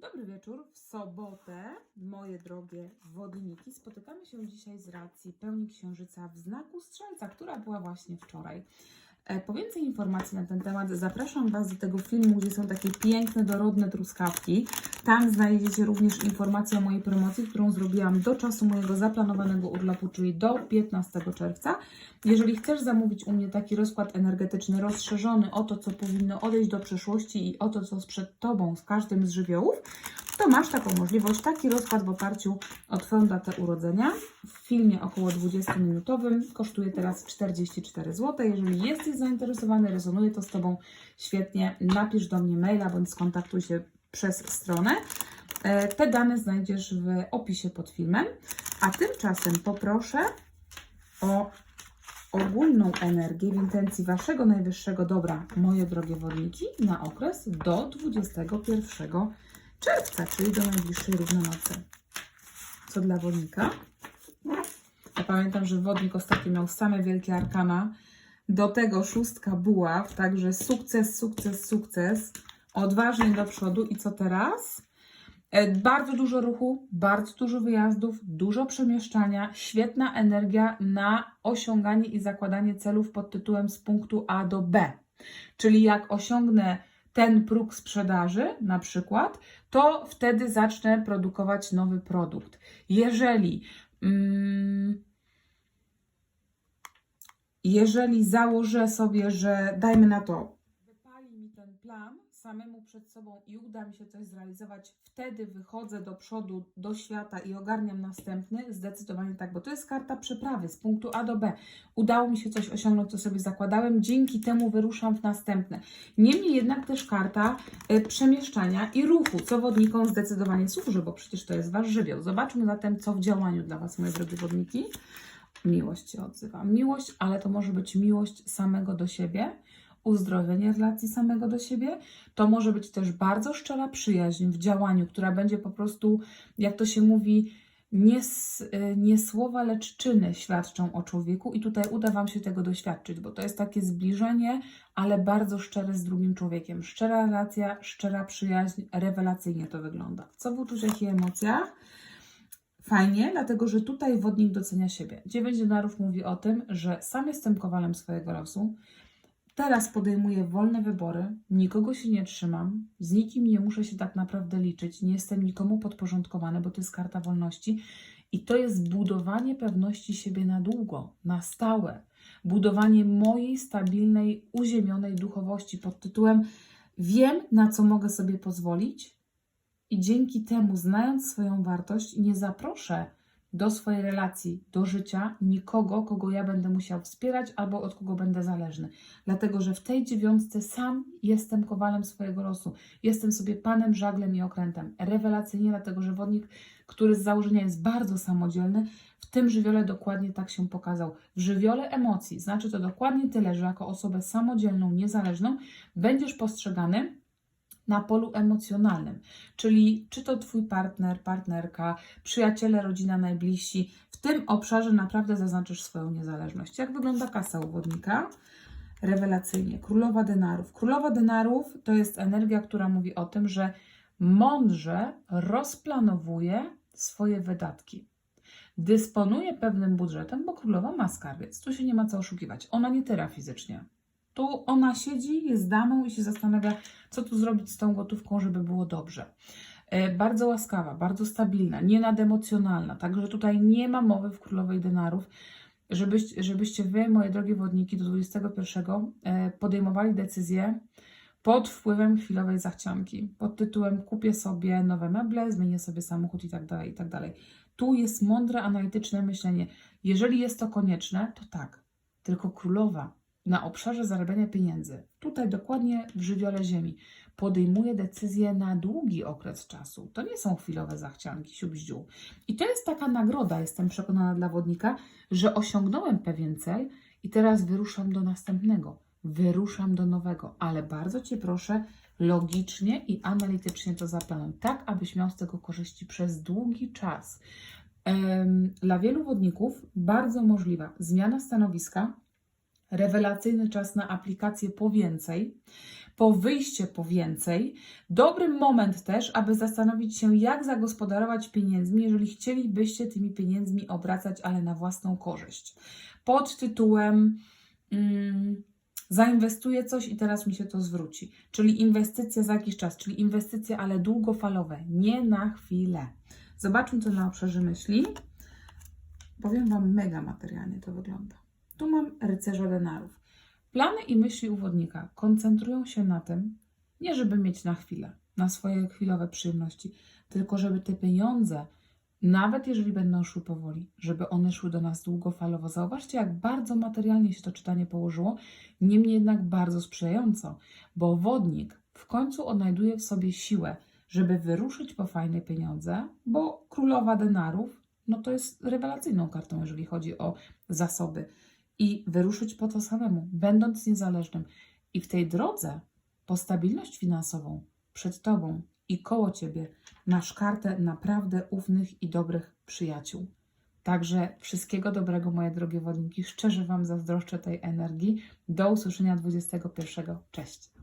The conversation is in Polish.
Dobry wieczór. W sobotę, moje drogie wodniki, spotykamy się dzisiaj z racji pełni księżyca w znaku strzelca, która była właśnie wczoraj. E, Po więcej informacji na ten temat zapraszam Was do tego filmu, gdzie są takie piękne, dorodne truskawki. Tam znajdziecie również informacje o mojej promocji, którą zrobiłam do czasu mojego zaplanowanego urlopu, czyli do 15 czerwca. Jeżeli chcesz zamówić u mnie taki rozkład energetyczny rozszerzony o to, co powinno odejść do przeszłości i o to, co przed Tobą z każdym z żywiołów, to masz taką możliwość, taki rozkład w oparciu o Twoją datę urodzenia. W filmie około 20-minutowym kosztuje teraz 44 zł. Jeżeli jesteś zainteresowany, rezonuje to z Tobą świetnie, napisz do mnie maila bądź skontaktuj się przez stronę. E, Te dane znajdziesz w opisie pod filmem. A tymczasem poproszę o ogólną energię w intencji Waszego najwyższego dobra, moje drogie wodniki, na okres do 21 czerwca, czyli do najbliższej równonocy. Co dla wodnika? Ja pamiętam, że wodnik ostatnio miał same wielkie arkana. Do tego szóstka buław, także sukces, sukces, sukces. Odważnie do przodu. I co teraz? E, Bardzo dużo ruchu, bardzo dużo wyjazdów, dużo przemieszczania, świetna energia na osiąganie i zakładanie celów pod tytułem z punktu A do B. Czyli jak osiągnę ten próg sprzedaży, na przykład, to wtedy zacznę produkować nowy produkt. Jeżeli, mm, jeżeli założę sobie, że dajmy na to, wypali mi ten plan samemu przed sobą i uda mi się coś zrealizować, wtedy wychodzę do przodu, do świata i ogarniam następny, zdecydowanie tak, bo to jest karta przeprawy z punktu A do B. Udało mi się coś osiągnąć, co sobie zakładałem, dzięki temu wyruszam w następne. Niemniej jednak też karta y, przemieszczania i ruchu, co wodnikom zdecydowanie służy, bo przecież to jest Wasz żywioł. Zobaczmy zatem, co w działaniu dla Was, moje drogie wodniki. Miłość się odzywa. Miłość, ale to może być miłość samego do siebie, uzdrowienie relacji samego do siebie. To może być też bardzo szczera przyjaźń w działaniu, która będzie po prostu, jak to się mówi, nie, nie słowa, lecz czyny świadczą o człowieku, i tutaj uda Wam się tego doświadczyć, bo to jest takie zbliżenie, ale bardzo szczere z drugim człowiekiem. Szczera relacja, szczera przyjaźń, rewelacyjnie to wygląda. Co w uczuciach i emocjach? Fajnie, dlatego że tutaj wodnik docenia siebie. Dziewięć denarów mówi o tym, że sam jestem kowalem swojego losu. Teraz podejmuję wolne wybory, nikogo się nie trzymam, z nikim nie muszę się tak naprawdę liczyć, nie jestem nikomu podporządkowany, bo to jest karta wolności. I to jest budowanie pewności siebie na długo, na stałe. Budowanie mojej stabilnej, uziemionej duchowości pod tytułem Wiem, na co mogę sobie pozwolić, i dzięki temu, znając swoją wartość, nie zaproszę do swojej relacji, do życia nikogo, kogo ja będę musiał wspierać albo od kogo będę zależny. Dlatego, że w tej dziewiątce sam jestem kowalem swojego losu. Jestem sobie panem, żaglem i okrętem. Rewelacyjnie, dlatego, że wodnik, który z założenia jest bardzo samodzielny, w tym żywiole dokładnie tak się pokazał. W żywiole emocji znaczy to dokładnie tyle, że jako osobę samodzielną, niezależną będziesz postrzegany na polu emocjonalnym, czyli czy to Twój partner, partnerka, przyjaciele, rodzina, najbliżsi, w tym obszarze naprawdę zaznaczysz swoją niezależność. Jak wygląda kasa u wodnika? Rewelacyjnie. Królowa denarów. Królowa denarów to jest energia, która mówi o tym, że mądrze rozplanowuje swoje wydatki. Dysponuje pewnym budżetem, bo królowa ma skarbiec. Tu się nie ma co oszukiwać. Ona nie tyra fizycznie. Tu ona siedzi, jest damą i się zastanawia, co tu zrobić z tą gotówką, żeby było dobrze. E, Bardzo łaskawa, bardzo stabilna, nie nademocjonalna, także tutaj nie ma mowy w Królowej Denarów, żebyś, żebyście Wy, moje drogie wodniki, do 21 e, podejmowali decyzje pod wpływem chwilowej zachcianki, pod tytułem kupię sobie nowe meble, zmienię sobie samochód i tak dalej, i tak dalej. Tu jest mądre, analityczne myślenie. Jeżeli jest to konieczne, to tak. Tylko królowa na obszarze zarabiania pieniędzy, tutaj dokładnie w żywiole ziemi, podejmuje decyzje na długi okres czasu. To nie są chwilowe zachcianki, siubździu. I to jest taka nagroda, jestem przekonana dla wodnika, że osiągnąłem pewien cel i teraz wyruszam do następnego, wyruszam do nowego, ale bardzo Cię proszę, logicznie i analitycznie to zaplanuj, tak abyś miał z tego korzyści przez długi czas. Dla wielu wodników bardzo możliwa zmiana stanowiska, rewelacyjny czas na aplikację po więcej, po wyjście po więcej. Dobry moment też, aby zastanowić się, jak zagospodarować pieniędzmi, jeżeli chcielibyście tymi pieniędzmi obracać, ale na własną korzyść. Pod tytułem mm, zainwestuję coś i teraz mi się to zwróci. Czyli inwestycja za jakiś czas, czyli inwestycje, ale długofalowe, nie na chwilę. Zobaczmy, co na obszarze myśli. Powiem Wam, mega materialnie to wygląda. Tu mam rycerza denarów. Plany i myśli uwodnika koncentrują się na tym, nie żeby mieć na chwilę, na swoje chwilowe przyjemności, tylko żeby te pieniądze, nawet jeżeli będą szły powoli, żeby one szły do nas długofalowo. Zauważcie, jak bardzo materialnie się to czytanie położyło, niemniej jednak bardzo sprzyjająco, bo wodnik w końcu odnajduje w sobie siłę, żeby wyruszyć po fajne pieniądze, bo królowa denarów, no to jest rewelacyjną kartą, jeżeli chodzi o zasoby i wyruszyć po to samemu, będąc niezależnym. I w tej drodze po stabilność finansową przed Tobą i koło Ciebie masz kartę naprawdę ufnych i dobrych przyjaciół. Także wszystkiego dobrego, moje drogie wodniki. Szczerze Wam zazdroszczę tej energii. Do usłyszenia 21. Cześć.